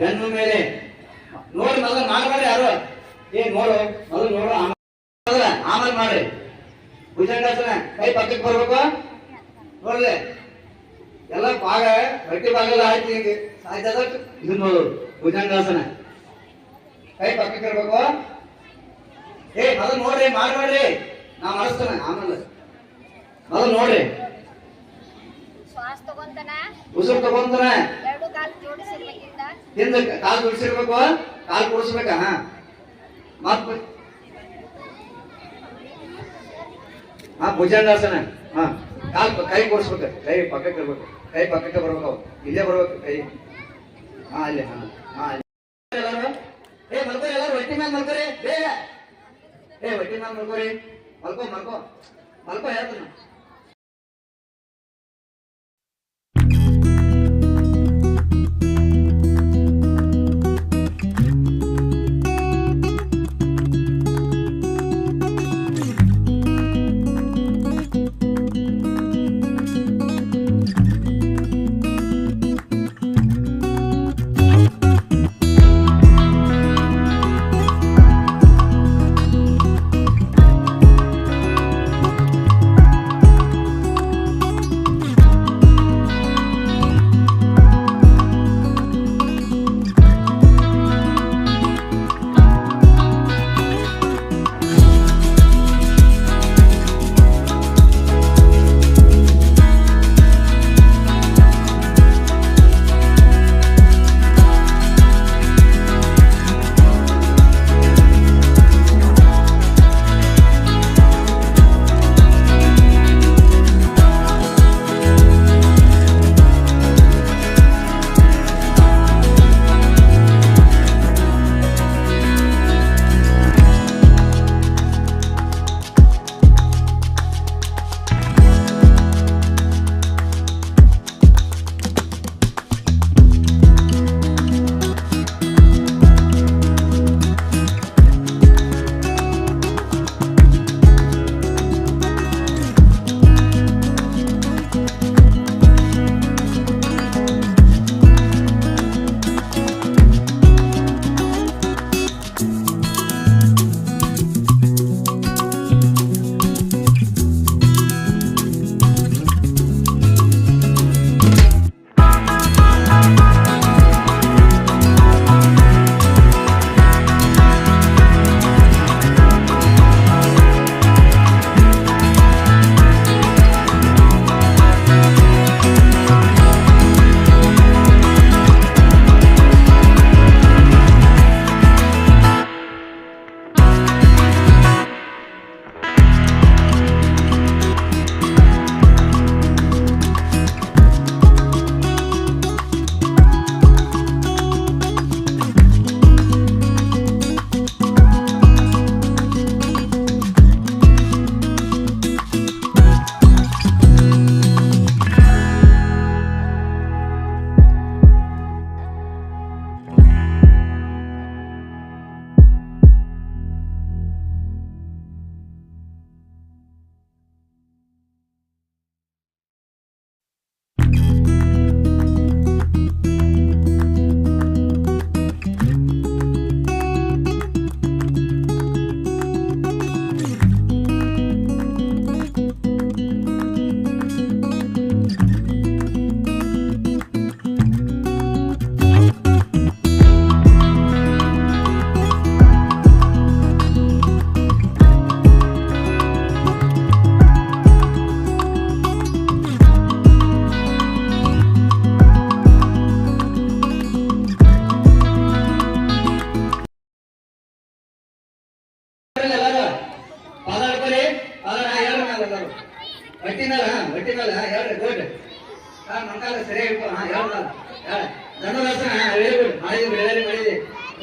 ಗಂಡು ಮೇಲೆ. ನೋಡಿ ಮೊದಲು ಮಾಡ್ಬೇಡ್ರಿ ಯಾರು? ಏ ನೋಡು ಮೊದಲು ನೋಡು ಆಮೇಲೆ ಆಮೇಲೆ ಮಾಡ್ರಿ ಭುಜಂಗಾಸನ ಕೈ ಪಕ್ಕಕ್ಕೆ ಬರ್ಬೇಕು? ನೋಡ್ರಿ ಎಲ್ಲ ಭಾಗ ಗಟ್ಟಿ ಭಾಗ ಆಯ್ತು ಹಿಂಗೆ. ಸಾಯ್ತದ ಇದು ನೋಡು ಭುಜಂಗಾಸನ. ಕೈ ಪಕ್ಕಕ್ಕೆ ಇರ್ಬೇಕು ಏ ಮೊದಲು ನೋಡ್ರಿ ಮಾಡ್ಬೇಡ್ರಿ ನಾ ಮಾಡಿಸ್ತೇನೆ ಆಮೇಲೆ. ಮೊದಲು ನೋಡ್ರಿ. ಉಸಿರು ತಗೊಂತಾನೆ. ಎರಡು ಕಾಲು ಜೋಡಿಸಿರ್ಬೇಕಿಂದ ಹಿಂದ ಕಾಲು ಬಿಡಿಸಿರ್ಬೇಕು ಕಾಲು ಕೂಡಿಸ್ಬೇಕ? ಮತ್ ಹಾ, ಭುಜಂಗಾಸನ. ಹಾ. ಕಾಲ್ ಕೈ ಕೂಡಿಸ್ಬೇಕು, ಕೈ ಪಕ್ಕಕ್ಕೆ ಇರ್ಬೇಕು. ಕೈ ಪಕ್ಕಕ್ಕೆ ಬರ್ಬೇಕು ಅವು. ಇಲ್ಲೇ ಬರ್ಬೇಕು, ಕೈ. ಹಾ, ಅಲ್ಲಿ, ಹಾ. ಹಾ ಎಲ್ಲಾರು? ಏ, ಮಲ್ಕೋರಿ ಎಲ್ಲಾರು? ಹೊಟ್ಟಿ ಮ್ಯಾಲ ಮಲ್ಕೋರಿ. ಬೇಗ. ಏ, ಹೊಟ್ಟಿ ಮ್ಯಾಲ ಮಲ್ಕೋರಿ. ಮಲ್ಕೋ ಮಲ್ಕೋ. ಮಲ್ಕೋ, ಹೇಳ್ತಾನ. ಎಲ್ಲಾರು ಪಾದ ಹಿಡ್ಕೊರಿ ಪಾದ ಹಾ, ಹೇಳ್ರಿ ಮ್ಯಾಲ ಎಲ್ಲಾರು ಹೊಟ್ಟಿ ಮೇಲೆ ಹಾ ಹೊಟ್ಟಿ ಮೇಲೆ ಹಾ ಹೇಳ್ರಿ ಗುಡ್ ಹಾ ಮಂಕಾಲ ಸರಿ ಹಿಡ್ಕೊ ಹಾ ಹೇಳ್ದ ಹೇಳ ಧನುರಾಸನ ಹಾ ವೆರಿ ಗುಡ್ ಮಾಡಿದ್ವಿ ವೆರಿ ಮಾಡಿದ್ವಿ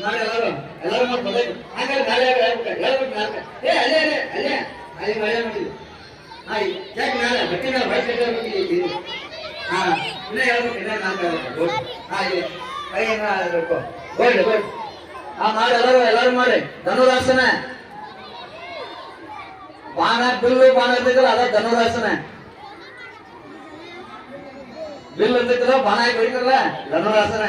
ಮಾಡಿ ಎಲ್ಲಾರು ಎಲ್ಲಾರು ಮಾಡಿ ಬಂದೈತಿ ಹಾಗಾದ್ರೆ ನಾಳೆ ಹೇಳ್ಬೇಕು ಹೇಳ್ಬೇಕು ನಾಲ್ಕ ಏ ಅಲ್ಲೇ ಅಲ್ಲೇ ಅಲ್ಲೇ ಅಲ್ಲಿ ಮಳೆ ಮಾಡಿದ್ವಿ ಹಾ ಯಾಕೆ ನಾಳೆ ಹೊಟ್ಟಿ ಮೇಲೆ ಹೊಟ್ಟೆ ಕಟ್ಟಿ ಹಾ ಇನ್ನ ಹೇಳ್ಬೇಕು ಇನ್ನ ನಾಲ್ಕು ಹೇಳ್ಬೇಕು ಗುಡ್ ಹಾ ಇಲ್ಲಿ ಕೈ ಹೆಂಗ ಹಿಡ್ಕೊ ಗುಡ್ ಗುಡ್ ಹಾ ಮಾಡಿ ಎಲ್ಲಾರು ಎಲ್ಲಾರು ಮಾಡಿ ಧನುರಾಸನ ಬಾಣ ಬಿಲ್ಲು ಬಾಣ ಇರ್ತೈತಲ್ಲ ಅದ ಧನುರಾಸನ ಬಿಲ್ ಇರ್ತೈತಲ್ಲ ಬಾಣ ಬೆಳಿತಾರಲ್ಲ ಧನುರಾಸನ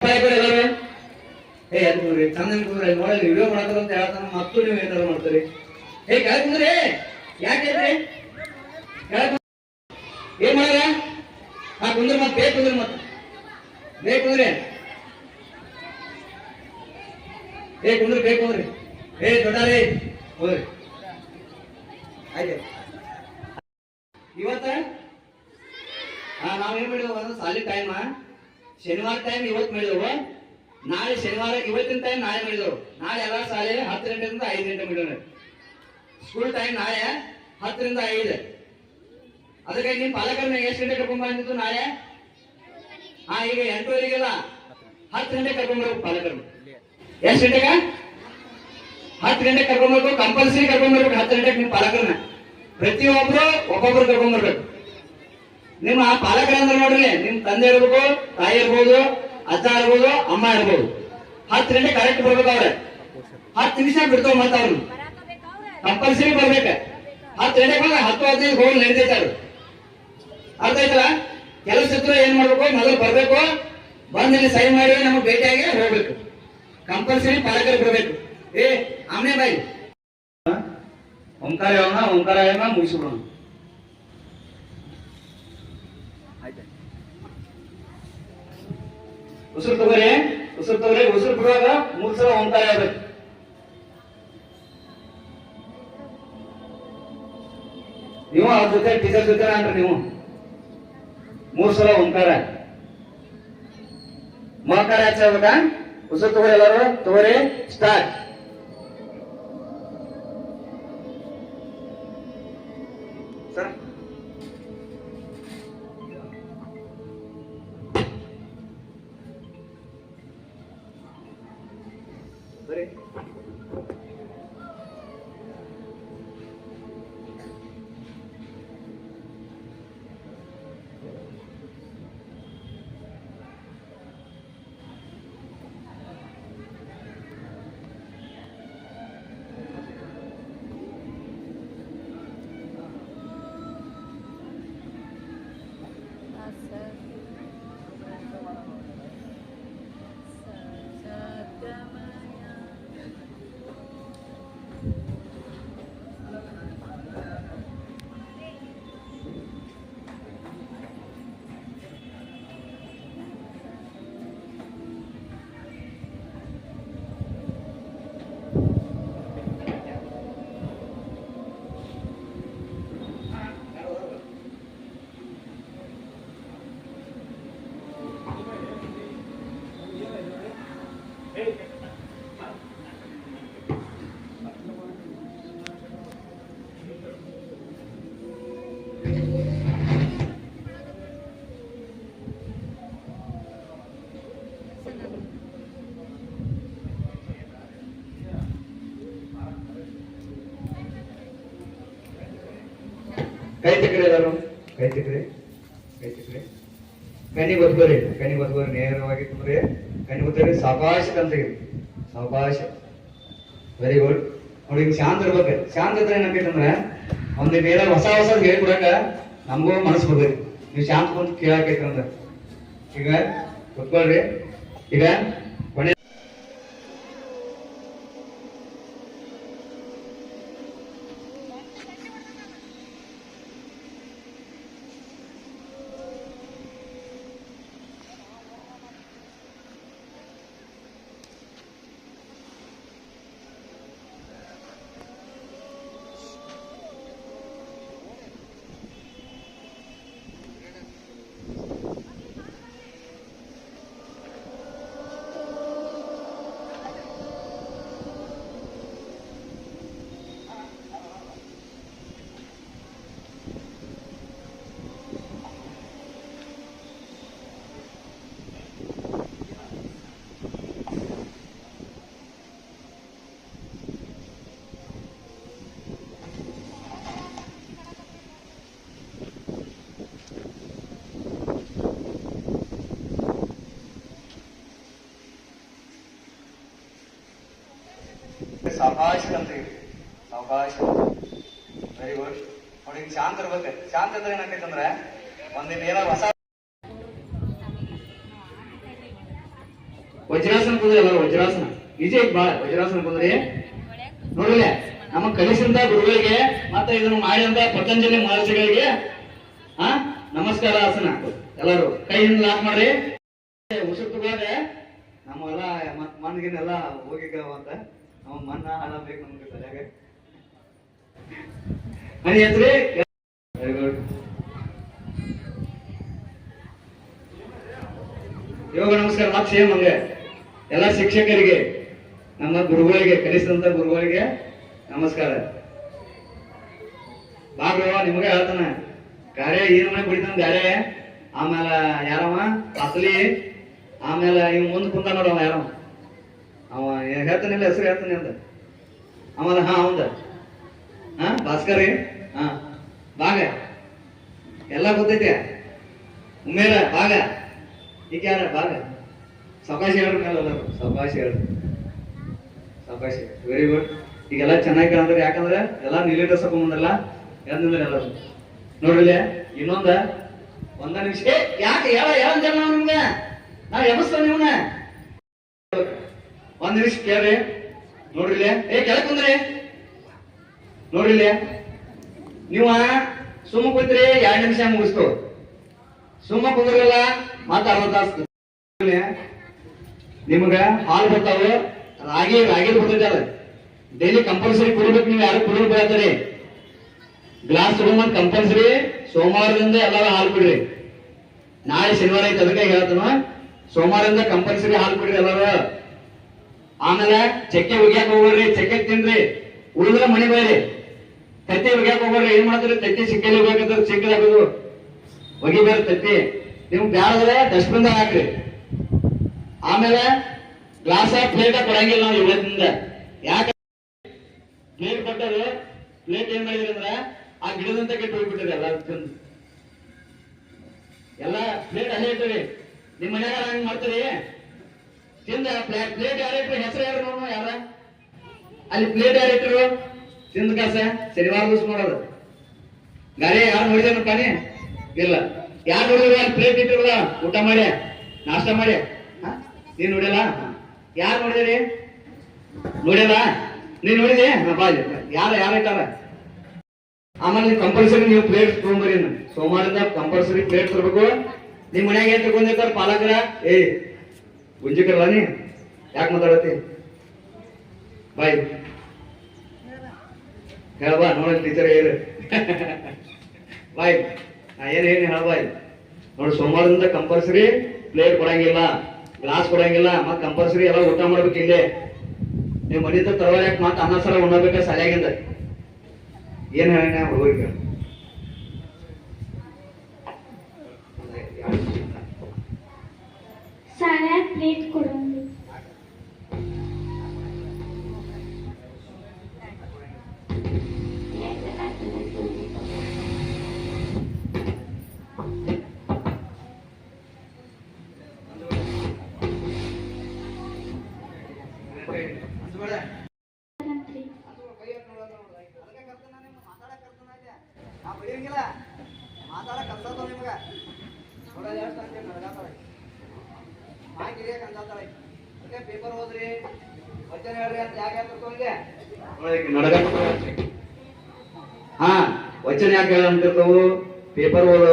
ಚಂದನ್ ಬಿಡು ಎಲ್ಲರೂ. ಏ ಅಲ್ಲಿ ನೋಡ್ರಿ ಚಂದ ಕೂದ್ರಿ ನೋಡಿ ವಿಡಿಯೋ ಮಾಡತ್ತಾರ ಅಂತ ಹೇಳ್ತಾನ. ಏನ್ ಮಾಡ್ರ ಹಾ ಕುಂದ್ರಿ ಮತ್ ಬೇಕು ಕುಂದ್ರಿ ಮತ್ ಬೇಕು ಕುಂದ್ರಿ ಏ, ಕುಂದ್ರಿ ಬೇಕು ಕುಂದ್ರಿ. ಏ ದೊಡ್ಡಾರಿ ಹೋಗ್ರಿ ಆಯ್ತು. ಇವತ್ತ ನಾವೇನ್ ಮಾಡಿದ್ವು? ಅಂದ್ರೆ ಸಾಲಿ ಟೈಮ್ ಶನಿವಾರ ಟೈಮ್ ಇವತ್ತು ಮಾಡಿದವು. ನಾಳೆ ಶನಿವಾರ, ಇವತ್ತಿನ ಟೈಮ್ ನಾಳೆ ಮಾಡಿದೆವು. ನಾಳೆ ಎಲ್ಲ ಶಾಲೆ ಹತ್ತು ಗಂಟೆಯಿಂದ ಐದು ಗಂಟೆ ಮಾಡಿದೆವು. ಸ್ಕೂಲ್ ಟೈಮ್ ನಾಳೆ ಹತ್ತರಿಂದ ಐದು. ಅದಕ್ಕೆ ನಿಮ್ ಪಾಲಕರನ್ನ ಎಷ್ಟು ಗಂಟೆ ಕರ್ಕೊಂಡ್ ಬಂದಿದ್ದು ನಾಳೆ? ಹಾ ಈಗ ಎಂಟುವರೆಗೆಲ್ಲ ಹತ್ತು ಗಂಟೆ ಕರ್ಕೊಂಡ್ಬರ್ಬೇಕು ಪಾಲಕರು ಎಷ್ಟು ಗಂಟೆಗ? ಹತ್ತು ಗಂಟೆಗೆ ಕರ್ಕೊಂಡ್ಬರ್ಬೇಕು ಕಂಪಲ್ಸರಿ ಕರ್ಕೊಂಡ್ಬರ್ಬೇಕು ಹತ್ತು ಗಂಟೆಗೆ ನಿಮ್ಮ ಪಾಲಕರನ್ನ. ಪ್ರತಿಯೊಬ್ರು ಒಬ್ಬೊಬ್ರು ಕರ್ಕೊಂಡ್ಬರ್ಬೇಕು ನಿಮ್ಮ ಪಾಲಕರಂದ್ರೆ ನೋಡ್ರಿ, ನಿಮ್ ತಂದೆ ಇರ್ಬೇಕು ತಾಯಿ ಇರ್ಬೋದು, ಅಜ್ಜ ಇರ್ಬೋದು, ಅಮ್ಮ ಇರ್ಬೋದು. ಹತ್ತು ಗಂಟೆ ಕರೆಕ್ಟ್ ಬರ್ಬೇಕು ಅವ್ರೆ. ಹತ್ತು ನಿಮಿಷ ಬಿಡ್ತಾವ ಮತ್ತೆ ಅವ್ರು ಕಂಪಲ್ಸರಿ ಬರ್ಬೇಕು. ಹತ್ತು ಗಂಟೆಗೆ ಬಂದ್ರೆ ಹತ್ತು, ಹದಿನೈದು ಹೋಗಿ ನಡೀತೈತೆ ಅವ್ರು ಅರ್ಥ ಆಯ್ತಲ್ಲ? ಕೆಲಸ ಏನ್ ಮಾಡ್ಬೇಕು? ಮೊದಲು ಬರ್ಬೇಕು, ಬಂದ್ ಇಲ್ಲಿ ಸೈನ್ ಮಾಡಿ, ನಮಗೆ ಭೇಟಿಯಾಗಿ ಹೋಗ್ಬೇಕು. ಕಂಪಲ್ಸರಿ ಪಾಲಕರು ಬರ್ಬೇಕು. ಏ ಆಮ್ನೆ ಬಾಯಿ. ಓಂಕಾರ ಯಾವನ ಓಂಕಾರ ಯಾವನ ಮುಗಿಸ್ಬಿಡೋಣ ಉಸಿರು ತಗೋರಿ ಉಸಿರು ತಗೋರಿ ಉಸಿರು ಬಿಡುವಾಗ ಮೂರ್ ಸಲ ಓಂಕಾರ ಹೇಳ್ಬೇಕು ನೀವು ಅವ್ರ ಜೊತೆ ಟೀಚರ್ ಜೊತೆ ಅನ್ರಿ ನೀವು. ಮೂರ್ ಸಲ ಓಂಕಾರ. ಮಕಾರ ಹಚ್ಚ ಉಸಿರು ತಗೋರಿ ಎಲ್ಲರೂ. ತಗೋರಿ ಸ್ಟಾರ್ಟ್ ಕೈ ತಿಕ್ಕಡೆ ಎಲ್ಲರೂ ಕೈ ತಿಕ್ಕಡೆ ಕೈ ತಿಕ್ಕಡೆ ಕನಿ ಬದುಕೋರಿ ಕನಿ ಬದುಕೋರಿ ನೇರವಾಗಿ ಕುಂದ್ರೆ ಕನಿ ಬದುಕೋರಿ ಸಾವಕಾಶ ಕಲ್ತೀರಿ ಸಾವಕಾಶ. ವೆರಿ ಗುಡ್ ನೋಡಿ ಶಾಂತ ಇರ್ಬೇಕು ಶಾಂತ ಇದ್ರೆ ಏನಾಕೈತಂದ್ರ ಒಂದು ಮೇಲೆ ಹೊಸ ಹೊಸ ಹೇಳ್ಕೊಡಕ ನಮಗೂ ಮನಸ್ಸು ಬರ್ಬೇಕು ನೀವು ಶಾಂತ ಕುಂತ ಕೇಳಾಕೈತಂದ್ರೆ ಈಗ ಕುತ್ಕೊಳ್ರಿ ಈಗ ಸಾವಕಾಶ ಕಲ್ತೀವಿ ಸಾವಕಾಶ ವೆರಿ ಗುಡ್ ನೋಡಿ ಶಾಂತ ಇರ್ಬೇಕು ಶಾಂತ ಅಂದ್ರೆ ಏನಾಕೈತೆ ಅಂದ್ರೆ ಒಂದಿನ ಏನೋ ಹೊಸ ವಜ್ರಾಸನ ಕುದ್ರೆ ಎಲ್ಲರೂ ವಜ್ರಾಸನ. ನಿಜ ಐತ್ ಬಾಳ ವಜ್ರಾಸನ ಕುಂದ್ರಿ ನೋಡಿಲ್ಲ. ನಮ್ಮ ಕಲಿಸಿದ ಗುರುಗಳಿಗೆ ಮತ್ತೆ ಇದನ್ನು ಮಾಡಿದಂತ ಪತಂಜಲಿ ಮಹರ್ಷಿಗಳಿಗೆ, ಆ, ನಮಸ್ಕಾರ ಆಸನ. ಎಲ್ಲರೂ ಕೈಯಿಂದ ಲಾಕ್ ಮಾಡ್ರಿ. ಉಸಿರು ತಗೊಂಡ. ನಮ್ಮೆಲ್ಲ ಎಲ್ಲಾ ಹೋಗಿದ್ದಾವ ಅಂತ ನಮ್ಮ ಮಣ್ಣ ಹಣ ಬೇಕು ನಮ್ಗೆ ತಲೆಯಾಗ ಮನಿ ಹೆಸ್ರಿ ವೆರಿ ಗುಡ್ ಯೋಗ ನಮಸ್ಕಾರ ಮತ್ತೆ ಸೇಮ್ ಹಂಗೆ. ಎಲ್ಲ ಶಿಕ್ಷಕರಿಗೆ, ನಮ್ಮ ಗುರುಗಳಿಗೆ, ಕಲಿಸಿದಂತ ಗುರುಗಳಿಗೆ ನಮಸ್ಕಾರ. ಬಾಬ್ರವ ನಿಮಗೆ ಹೇಳ್ತಾನ. ಗಾರೆ ಏನ್ ಮನೆ ಬಿಡ್ತಾನ ಗಾರೆ ಆಮೇಲೆ ಯಾರವ ಅಸಲಿ. ಆಮೇಲೆ ಇವ್ ಮುಂದ್ ಕುಂತ ನೋಡವ ಯಾರವ ಅವ ಹೇಳ್ತಾನಿಲ್ಲ ಹೆಸರು ಹೇಳ್ತಾನೆ ಅಂತ ಅವನ, ಹಾ ಹೌದ ಹಾ, ಭಾಸ್ಕರ್ ಹಾ. ಭಾಗ. ಎಲ್ಲ ಗೊತ್ತೈತೆ? ಉಮೇರ, ಭಾಗ. ಈಗ ಯಾರ? ಭಾಗ. ಸವಕಾಶ ಹೇಳ್ರಿ ಮೇಲೆ ಎಲ್ಲರೂ ಹೇಳ್ರಿ ಸವಕಾಶ ವೆರಿ ಗುಡ್ ಈಗೆಲ್ಲ ಚೆನ್ನಾಗಿ ಕಾಣ್ತಾರೆ ಯಾಕಂದ್ರೆ ಎಲ್ಲ ನೀಲಿ ಡ್ರೆಸ್ ಹಾಕೊಂಬಂದಲ್ಲ ಎದ್ನಿಂದ್ರೆ ಎಲ್ಲರೂ? ನೋಡ್ರಿ ಇನ್ನೊಂದ, ಒಂದ ನಿಮಿಷ. ಯಾಕೆ ಹೇಳ ಹೇಳ ನಿಮ್ಗೆ? ನಾ ಎಬಸ್ತ ನಿಮ್ನ ಒಂದ್ ನಿಮಿಷ ಕೇಳ್ರಿ. ನೋಡ್ರಿ ಏ ಕೆಳಕ್ ಕುಂದ್ರಿ ನೋಡ್ರಿ ನೀವ ಸುಮ್ಮ ಕುಂತ್ರಿ, ಎರಡ್ ನಿಮಿಷ ಮುಗಿಸ್ತು. ಸುಮ್ಮ ಕುಂದ್ರಲ್ಲ ಮತ್ತ ಅರ್ಧ ತಾಸು ನಿಮಗ ಹಾಲು ಬರ್ತಾವ. ರಾಗಿ ರಾಗಿ ಬರ್ತೈತಲ್ಲ ಡೈಲಿ ಕಂಪಲ್ಸರಿ ಕುಡಿಬೇಕು ನೀವು ಯಾರು ಕುಡಿದು ಬರತ್ತೀರಿ ಗ್ಲಾಸ್ ತಗೊಂಡ್ ಕಂಪಲ್ಸರಿ ಸೋಮವಾರದಿಂದ ಎಲ್ಲರೂ ಹಾಲು ಕುಡ್ರಿ. ನಾಳೆ ಶನಿವಾರ ಐತೆ, ಅದಕ್ಕೆ ಹೇಳ್ತಾನ. ಸೋಮವಾರದಿಂದ ಕಂಪಲ್ಸರಿ ಹಾಲು ಕುಡ್ರಿ ಎಲ್ಲಾರು. ಆಮೇಲೆ ಚಕ್ಕೆ ಒಗ್ಯಾಕ ಹೋಗ್ರಿ ಚಕ್ಕೆ ತಿನ್ರಿ, ಉಳಿದ್ರೆ ಮನೆ ಬೈರಿ. ತತ್ತಿ ಒಗ್ಯಾಕ ಹೋಗ್ರಿ ಏನ್ ಮಾಡ್ತೀರಿ? ತತ್ತಿ ಸಿಕ್ಕಲಿ ಹೋಗ್ಬೇಕಂದ್ರೆ ಸಿಕ್ಕಲಿ ಹಾಕೋದು. ಒಗಿಬೇಡ ತತ್ತಿ. ನಿಮ್ಗೆ ಬ್ಯಾಡದ್ರೆ ಡಸ್ಟ್ಬಿನ್ ಹಾಕ್ರಿ. ಆಮೇಲೆ ಗ್ಲಾಸ ಪ್ಲೇಟ ಕೊಡಂಗಿಲ್ಲ ನಾವು ಇವತ್ತಿಂದ. ಯಾಕೆ? ಪ್ಲೇಟ್ ಕೊಟ್ಟರು ಪ್ಲೇಟ್ ಏನ್ ಮಾಡಿದ್ರಿ ಅಂದ್ರೆ ಆ ಗಿಡದಂತ ಕೆಟ್ಟು ಹೋಗ್ಬಿಟ್ಟಿರಿ ಎಲ್ಲ ಎಲ್ಲ ಪ್ಲೇಟ್ ಅಲ್ಲೇ ಇಟ್ಟಿರಿ. ನಿಮ್ ಮನ್ಯಾಗ ಹಂಗ್ ಮಾಡ್ತೀರಿ? ಪ್ಲೇಟ್ ಯಾರ ಇಟ್ರು ಹೆಸರು ಯಾರು ನೋಡು ಯಾರ? ಅಲ್ಲಿ ಪ್ಲೇಟ್ ಡೈರೆಕ್ಟರ್ ತಿಂದ ಕಾಸ ಶನಿವಾರ ದಿವಸ ಮಾಡೋದು ಗಾಡಿ ಯಾರು ನೋಡಿದೇನಪ್ಪ ನೀ ಇಲ್ಲ. ಯಾರು ನೋಡಿದ್ರು ಅಲ್ಲಿ ಪ್ಲೇಟ್ ಇಟ್ಟಿರಲ್ಲ ಊಟ ಮಾಡಿ, ನಾಷ್ಟ ಮಾಡಿ? ನೀನ್ ನೋಡಿಲ್ಲ ಯಾರು ನೋಡಿದ್ರಿ ನೋಡಿಲ್ಲ ನೀನ್ ನೋಡಿದೆ? ಬಾಜಿ. ಯಾರ ಯಾರ ಇಟ್ಟಾರ ಆಮೇಲೆ ಕಂಪಲ್ಸರಿ ನೀವು ಪ್ಲೇಟ್ ತಗೊಂಡ್ಬರಿ ಸೋಮವಾರದಿಂದ ಕಂಪಲ್ಸರಿ ಪ್ಲೇಟ್ ತರಬೇಕು. ನಿಮ್ ಮನ್ಯಾಗ ಏನ್ ತಗೊಂಡಿರ್ತಾರ ಪಾಲಕರ? ಏ ಗುಂಜಿಕರಲ್ಲ ನೀ ಯಾಕೆ ಮಾತಾಡತಿ ಬಾಯ್. ಹೇಳ್ಬಾ ನೋಡಿ ಟೀಚರ್ ಏನು ಬಾಯ್. ನಾ ಏನು ಏನು ಹೇಳ್ಬಾಯ್ ನೋಡಿ, ಸೋಮವಾರದಿಂದ ಕಂಪಲ್ಸರಿ ಪ್ಲೇಟ್ ಕೊಡಂಗಿಲ್ಲ ಗ್ಲಾಸ್ ಕೊಡಂಗಿಲ್ಲ, ಮತ್ತೆ ಕಂಪಲ್ಸರಿ ಎಲ್ಲ ಊಟ ಮಾಡ್ಬೇಕು ಇಲ್ಲೇ. ನೀವು ಮನಿತ ಯಾಕೆ ಮತ್ತೆ ಅನ್ನ ಸಲ ಉಣ್ಣಬೇಕ ಸರಿಯಾಗಿಂದ ಏನು ಹೇಳ ಹುಡುಗರಿಗೆ? लीड करूँगी Hey, what's the matter? ಹೇಳಂತಿರ್ತಾವು ಪೇಪರ್ ಓದು,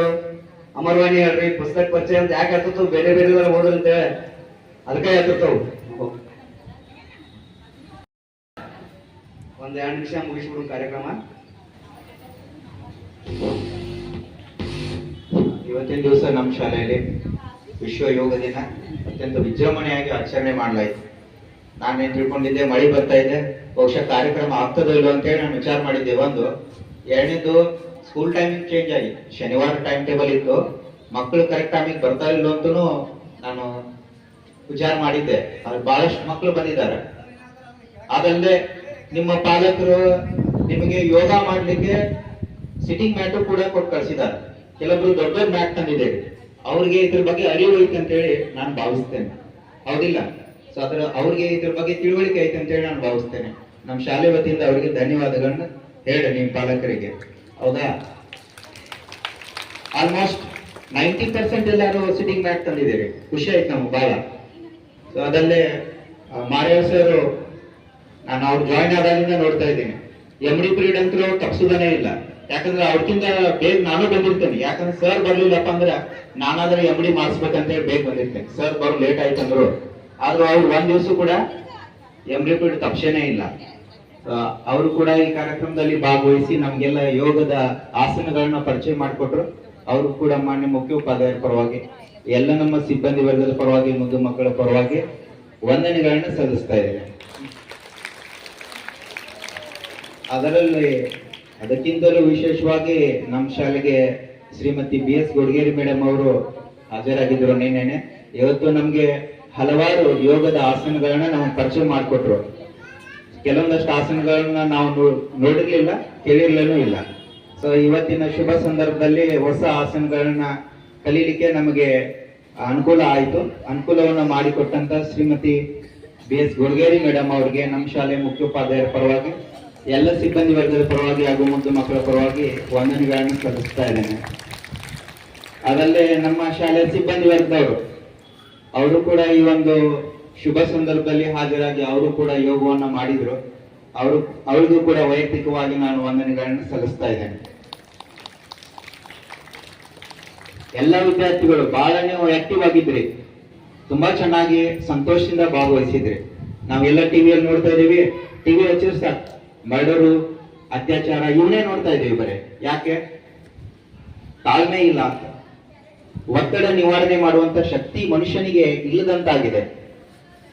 ಅಮರವಾಣಿ ಹೇಳ್ರಿ, ಪುಸ್ತಕ ಪರಿಚಯ ಅಂತ ಯಾಕೆ ಹೇಳ್ತಿರ್ತಾವ ಬೇರೆ ಬೇರೆ ಓದ್ರಿ ಅಂತ ಅದಕ್ಕೆ ಹೇಳ್ತಿರ್ತಾವು ಒಂದ್ ಎರಡು ನಿಮಿಷ ಮುಗಿಸ್ಬಿಡು ಕಾರ್ಯಕ್ರಮ. ಇವತ್ತಿನ ದಿವಸ ನಮ್ಮ ಶಾಲೆಯಲ್ಲಿ ವಿಶ್ವ ಯೋಗ ದಿನ, ಅತ್ಯಂತ ವಿಜೃಂಭಣೆಯಾಗಿ ಆಚರಣೆ ಮಾಡಲಾಯಿತು. ನಾನೇನ್ ತಿಳ್ಕೊಂಡಿದ್ದೆ, ಮಳೆ ಬರ್ತಾ ಇದೆ, ಬಹುಶಃ ಕಾರ್ಯಕ್ರಮ ಆಗ್ತದೋ ಇಲ್ಲೋ ಅಂತೇಳಿ ನಾನು ವಿಚಾರ ಮಾಡಿದ್ದೆ. ಒಂದು, ಎರಡನೇದು ಸ್ಕೂಲ್ ಟೈಮಿಂಗ್ ಚೇಂಜ್ ಆಗಿ ಶನಿವಾರ ಟೈಮ್ ಟೇಬಲ್ ಇತ್ತು ಮಕ್ಕಳು ಕರೆಕ್ಟ್ ಟೈಮಿಗೆ ಬರ್ತಾ ಇಲ್ಲ ಅಂತ ನಾನು ವಿಚಾರ ಮಾಡಿದ್ದೆ. ಅಲ್ಲಿ ಬಹಳಷ್ಟು ಮಕ್ಕಳು ಬಂದಿದ್ದಾರೆ. ಅದಲ್ಲದೆ ನಿಮ್ಮ ಪಾಲಕರು ನಿಮಗೆ ಯೋಗ ಮಾಡಲಿಕ್ಕೆ ಸಿಟ್ಟಿಂಗ್ ಮ್ಯಾಟು ಕೂಡ ಕೊಟ್ಟು ಕಳಿಸಿದ್ದಾರೆ. ಕೆಲವರು ದೊಡ್ಡ ದೊಡ್ಡ ಮ್ಯಾಟ್ ತಂದಿದ್ದೇವೆ ಅವ್ರಿಗೆ ಇದ್ರ ಬಗ್ಗೆ ಅರಿವು ಐತೆ ಅಂತ ಹೇಳಿ ನಾನು ಭಾವಿಸ್ತೇನೆ. ಹೌದಿಲ್ಲ? ಸೊ ಅದರ ಅವ್ರಿಗೆ ಇದ್ರ ಬಗ್ಗೆ ತಿಳುವಳಿಕೆ ಐತೆ ಅಂತ ಹೇಳಿ ನಾನು ಭಾವಿಸ್ತೇನೆ. ನಮ್ಮ ಶಾಲೆ ವತಿಯಿಂದ ಅವರಿಗೆ ಧನ್ಯವಾದಗಳನ್ನ ಹೇಳಿ, ನಿಮ್ಮ ಪಾಲಕರಿಗೆ. ಹೌದಾ? ಆಲ್ಮೋಸ್ಟ್ ನೈಂಟಿ ಪರ್ಸೆಂಟ್ ಎಲ್ಲರೂ ಸಿಟ್ಟಿಂಗ್ ಮ್ಯಾಟ್ ತಂದಿದ್ದೇವೆ ಖುಷಿ ಆಯ್ತು ನಮ್ಗೆ ಬಹಳ ಸೊ ಅದಲ್ಲೇ ಮಾರೇವ ಸರ್, ನಾನು ಅವ್ರು ಜಾಯ್ನ್ ಆದಾಗಿಂದ ನೋಡ್ತಾ ಇದ್ದೀನಿ. ಎಂ ಡಿ ಪೀರಿಯಡ್ ಅಂತೂ ತಪ್ಸೋದನೇ ಇಲ್ಲ. ಯಾಕಂದ್ರೆ ಅವ್ರಕ್ಕಿಂತ ಬೇಗ ನಾನು ಬಂದಿರ್ತೇನೆ. ಯಾಕಂದ್ರೆ ಸರ್ ಬರ್ಲಿಲ್ಲಪ್ಪ ಅಂದ್ರೆ ನಾನಾದ್ರೆ ಎಂ ಡಿ ಮಾಡಿಸ್ಬೇಕಂತ ಹೇಳಿ ಬೇಗ ಬಂದಿರ್ತೇನೆ. ಸರ್ ಬರೋ ಲೇಟ್ ಆಯ್ತಂದ್ರು. ಆದ್ರೂ ಅವ್ರು ಒಂದ್ ದಿವಸ ಕೂಡ ಎಂ ಡಿ ಪೀರಿಯಡ್ ತಪ್ಸೇನೇ ಇಲ್ಲ. ಅವರು ಕೂಡ ಈ ಕಾರ್ಯಕ್ರಮದಲ್ಲಿ ಭಾಗವಹಿಸಿ ನಮ್ಗೆಲ್ಲ ಯೋಗದ ಆಸನಗಳನ್ನ ಪರಿಚಯ ಮಾಡಿಕೊಟ್ರು. ಅವರು ಕೂಡ ಮಾನ್ಯ ಮುಖ್ಯೋಪಾಧ್ಯಾಯರ ಪರವಾಗಿ, ಎಲ್ಲ ನಮ್ಮ ಸಿಬ್ಬಂದಿ ವರ್ಗದ ಪರವಾಗಿ, ಮುದ್ದು ಮಕ್ಕಳ ಪರವಾಗಿ ವಂದನೆಗಳನ್ನ ಸಲ್ಲಿಸ್ತಾ ಇದ್ದೇನೆ ಅದರಲ್ಲಿ ಅದಕ್ಕಿಂತಲೂ ವಿಶೇಷವಾಗಿ ನಮ್ಮ ಶಾಲೆಗೆ Shrimati B S Godgeri madam ಅವರು ಹಾಜರಾಗಿದ್ದರು. ನಿನ್ನೆನೆ ಇವತ್ತು ನಮ್ಗೆ ಹಲವಾರು ಯೋಗದ ಆಸನಗಳನ್ನ ನಾವು ಪರಿಚಯ ಮಾಡಿಕೊಟ್ರು. ಕೆಲವೊಂದಷ್ಟು ಆಸನಗಳನ್ನ ನಾವು ನೋಡಿರ್ಲಿಲ್ಲ, ಕೇಳಿರ್ಲೇನೂ ಇಲ್ಲ. ಸೊ ಇವತ್ತಿನ ಶುಭ ಸಂದರ್ಭದಲ್ಲಿ ಹೊಸ ಆಸನಗಳನ್ನ ಕಲೀಲಿಕ್ಕೆ ನಮಗೆ ಅನುಕೂಲ ಆಯಿತು. ಅನುಕೂಲವನ್ನ ಮಾಡಿಕೊಟ್ಟಂತ Shrimati B S Gudgeri madam ಅವರಿಗೆ, ನಮ್ಮ ಶಾಲೆ ಮುಖ್ಯೋಪಾಧ್ಯಾಯರ ಪರವಾಗಿ, ಎಲ್ಲ ಸಿಬ್ಬಂದಿ ವರ್ಗದ ಪರವಾಗಿ ಹಾಗೂ ಮುಂದೆ ಮಕ್ಕಳ ಪರವಾಗಿ ವಂದನೆಗಳನ್ನು ಸಲ್ಲಿಸ್ತಾ ಇದ್ದೇನೆ. ಅದಲ್ಲೇ ನಮ್ಮ ಶಾಲೆಯ ಸಿಬ್ಬಂದಿ ವರ್ಗದವರು, ಅವರು ಕೂಡ ಈ ಒಂದು ಶುಭ ಸಂದರ್ಭದಲ್ಲಿ ಹಾಜರಾಗಿ ಅವರು ಕೂಡ ಯೋಗವನ್ನ ಮಾಡಿದ್ರು. ಅವರು, ಅವರಿಗೂ ಕೂಡ ವೈಯಕ್ತಿಕವಾಗಿ ನಾನು ವಂದನೆಗಳನ್ನು ಸಲ್ಲಿಸ್ತಾ ಇದ್ದೇನೆ. ಎಲ್ಲ ವಿದ್ಯಾರ್ಥಿಗಳು ಬಹಳ ನೀವು ಆಕ್ಟಿವ್ ಆಗಿದ್ರಿ. ತುಂಬಾ ಚೆನ್ನಾಗಿ ಸಂತೋಷದಿಂದ ಭಾಗವಹಿಸಿದ್ರಿ. ನಾವೆಲ್ಲ ಟಿವಿಯಲ್ಲಿ ನೋಡ್ತಾ ಇದೀವಿ ಟಿವಿ ಹಚ್ಚಿರ್ಸ ಮರ್ಡರು, ಅತ್ಯಾಚಾರ, ಇವನ್ನೇ ನೋಡ್ತಾ ಇದೀವಿ ಬರೀ. ಯಾಕೆ? ತಾಳ್ಮೆ ಇಲ್ಲ ಒತ್ತಡ ನಿವಾರಣೆ ಮಾಡುವಂತ ಶಕ್ತಿ ಮನುಷ್ಯನಿಗೆ ಇಲ್ಲದಂತಾಗಿದೆ.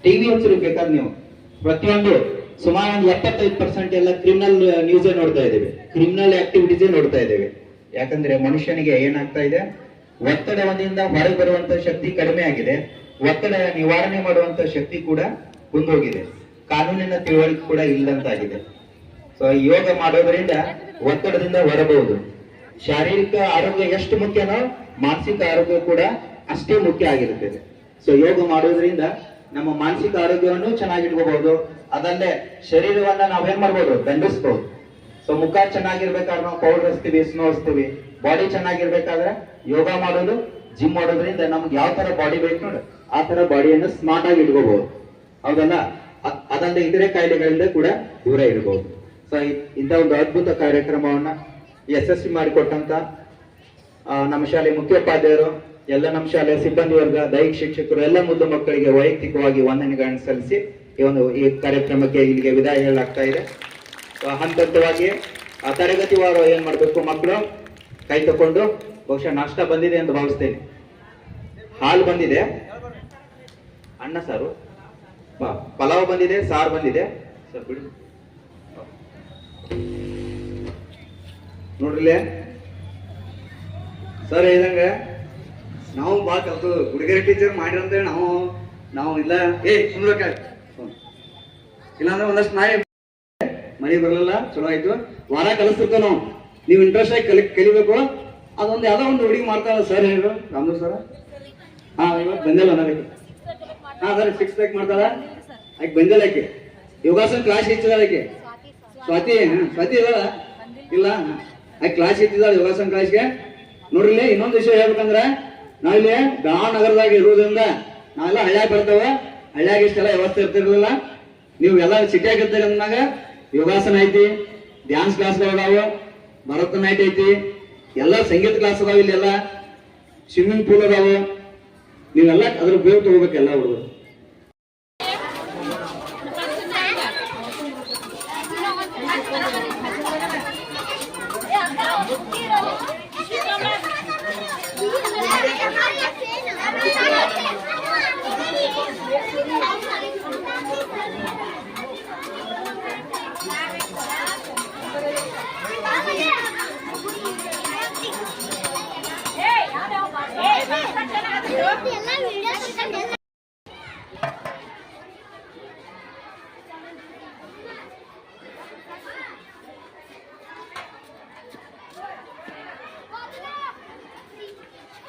ಟಿವಿ ಹಚ್ಚಿರು ಬೇಕಾದ್ರೆ ನೀವು. ಪ್ರತಿಯೊಂದು ಸುಮಾರು ಒಂದು ಎಪ್ಪತ್ತೈದು ಪರ್ಸೆಂಟ್ ಎಲ್ಲ ಕ್ರಿಮಿನಲ್ ನ್ಯೂಸ್ ನೋಡ್ತಾ ಇದ್ದೇವೆ. ಕ್ರಿಮಿನಲ್ ಆಕ್ಟಿವಿಟೀಸ್ ನೋಡ್ತಾ ಇದ್ದೇವೆ. ಯಾಕಂದ್ರೆ ಮನುಷ್ಯನಿಗೆ ಏನಾಗ್ತಾ ಇದೆ? ಒತ್ತಡದಿಂದ ಹೊರಗೆ ಬರುವಂತ ಶಕ್ತಿ ಕಡಿಮೆ ಆಗಿದೆ. ಒತ್ತಡ ನಿವಾರಣೆ ಮಾಡುವಂತ ಶಕ್ತಿ ಕೂಡ ಕುಂದೋಗಿದೆ. ಕಾನೂನಿನ ತಿಳುವಳಿಕೆ ಕೂಡ ಇಲ್ಲದಂತಾಗಿದೆ ಸೊ ಯೋಗ ಮಾಡೋದ್ರಿಂದ ಒತ್ತಡದಿಂದ ಹೊರಬಹುದು. ಶಾರೀರಿಕ ಆರೋಗ್ಯ ಎಷ್ಟು ಮುಖ್ಯನೋ ಮಾನಸಿಕ ಆರೋಗ್ಯ ಕೂಡ ಅಷ್ಟೇ ಮುಖ್ಯ ಆಗಿರುತ್ತದೆ. ಸೊ ಯೋಗ ಮಾಡೋದ್ರಿಂದ ನಮ್ಮ ಮಾನಸಿಕ ಆರೋಗ್ಯವನ್ನು ಚೆನ್ನಾಗಿಟ್ಕೋಬಹುದು ಅದಲ್ಲದೆ ಶರೀರವನ್ನ ನಾವೇನ್ ಮಾಡ್ಬೋದು? ದಂಡಿಸ್ಬಹುದು ಸೊ ಮುಖ ಚೆನ್ನಾಗಿರ್ಬೇಕಾದ್ರೆ ನಾವು ಪೌಡರ್ ಹಚ್ತೀವಿ ಸ್ನೋ ಹಚ್ತೀವಿ. ಬಾಡಿ ಚೆನ್ನಾಗಿರ್ಬೇಕಾದ್ರೆ ಯೋಗ ಮಾಡೋದು ಜಿಮ್ ಮಾಡೋದ್ರಿಂದ ನಮ್ಗೆ ಯಾವ ತರ ಬಾಡಿ ಬೇಕು ನೋಡಿ, ಆ ತರ ಬಾಡಿಯನ್ನು ಸ್ಮಾರ್ಟ್ ಆಗಿ ಇಟ್ಕೋಬಹುದು ಹೌದಲ್ಲ? ಅದಲ್ಲದೆ ಇತರೆ ಕಾಯಿಲೆಗಳಿಂದ ಕೂಡ ದೂರ ಇರಬಹುದು ಸೊ ಇಂಥ ಒಂದು ಅದ್ಭುತ ಕಾರ್ಯಕ್ರಮವನ್ನ ಯಶಸ್ವಿ ಮಾಡಿಕೊಟ್ಟಂತ ನಮ್ಮ ಶಾಲೆ ಮುಖ್ಯೋಪಾಧ್ಯಾಯರು ಎಲ್ಲ ನಮ್ಮ ಶಾಲೆಯ ಸಿಬ್ಬಂದಿ ವರ್ಗ, ದೈಹಿಕ ಶಿಕ್ಷಕರು, ಎಲ್ಲ ಮುದ್ದು ಮಕ್ಕಳಿಗೆ ವೈಯಕ್ತಿಕವಾಗಿ ವಂದನೆಗಳನ್ನು ಸಲ್ಲಿಸಿ ಈ ಒಂದು ಈ ಕಾರ್ಯಕ್ರಮಕ್ಕೆ ಇಲ್ಲಿಗೆ ವಿದಾಯ ಹೇಳಲಾಗ್ತಾ ಇದೆ. ಹಂತ ಹಂತವಾಗಿ ಆ ತರಗತಿವಾರ ಏನ್ ಮಾಡಬೇಕು ಮಕ್ಕಳು ಕೈ ತಕೊಂಡು ಬಹುಶಃ ನಾಷ್ಟ ಬಂದಿದೆ ಎಂದು ಭಾವಿಸ್ತೇನೆ. ಹಾಲು ಬಂದಿದೆ. ಅಣ್ಣ ಸಾರು. ಪಲಾವ್ ಬಂದಿದೆ, ಸಾರು ಬಂದಿದೆ. ಸರ್, ಬಿಡಿ. ನೋಡ್ರಿಲೇ ಸರ್, ಹೇಳ್ದಂಗ ನಾವು ಭಾಳ ಕಲ್ತು ಹುಡುಗರ ಟೀಚರ್ ಮಾಡಿರಂತೇಳಿ ನಾವು ನಾವು ಇಲ್ಲ. ಏ ಇಲ್ಲ ಇಲ್ಲಾಂದ್ರೆ ಒಂದಷ್ಟು ನಾಯಿ ಮನೆ ಬರಲಿಲ್ಲ, ಚಲೋ ಆಯ್ತು. ವಾರ ಕಲಿಸ್ತಿರ್ತೇವೆ ನಾವು. ನೀವು ಇಂಟ್ರೆಸ್ಟ್ ಆಗಿ ಕಲಿ, ಕಲಿಬೇಕು. ಅದೊಂದು ಯಾವ್ದೋ ಒಂದು ಹುಡುಗಿ ಮಾಡ್ತಾರ ಸರ್ ಹೇಳು ರಾಮದೇವ್ ಸರ್ ಹಾ ಇವತ್ತು ಬಂದಿಲ್ಲ ನನಗೆ. ಹಾ, ಸರ್ ಸಿಕ್ಸ್ ಪ್ಯಾಕ್ ಮಾಡ್ತಾರ ಆಕೆ ಬಂದಿಲ್ಲ ಆಕೆ. ಯೋಗಾಸನ ಕ್ಲಾಸ್ ಹೆಚ್ಚಿದ ಅದಕ್ಕೆ ಸ್ವಾತಿ ಸ್ವಾತಿ ಇದಾಳ ಇಲ್ಲ. ಆಕೆ ಕ್ಲಾಸ್ ಹೆಚ್ಚಿದ ಯೋಗಾಸನ ಕ್ಲಾಸ್ಗೆ ನೋಡ್ರಿ, ಇನ್ನೊಂದು ವಿಷಯ ಹೇಳ್ಬೇಕಂದ್ರ ನಾವಿಲ್ಲಿ ನಗರದಾಗ ಇರುವುದರಿಂದ ನಾವೆಲ್ಲ ಹಳ್ಳ್ಯಾಗ ಬರ್ತಾವ. ಹಳ್ಳ್ಯಾಗ ಇಷ್ಟೆಲ್ಲ ವ್ಯವಸ್ಥೆ ಇರ್ತಿರ್ಲಿಲ್ಲ. ನೀವು ಎಲ್ಲ ಸಿಟಿಯಾಗ ಇರ್ತೀರಿ ಯೋಗಾಸನ ಐತಿ ಡ್ಯಾನ್ಸ್ ಕ್ಲಾಸ್ಗಳು ಅದಾವ, ಭರತನಾಟ್ಯ ಐತಿ, ಎಲ್ಲ ಸಂಗೀತ ಕ್ಲಾಸ್ ಅದಾವ ಇಲ್ಲೆಲ್ಲ. ಸ್ವಿಮ್ಮಿಂಗ್ ಪೂಲ್ ಅದಾವೆ. ನೀವೆಲ್ಲ ಅದ್ರ ಉಪಯೋಗ ತಗೋಬೇಕೆಲ್ಲ ಹುಡುಗರು Thank you.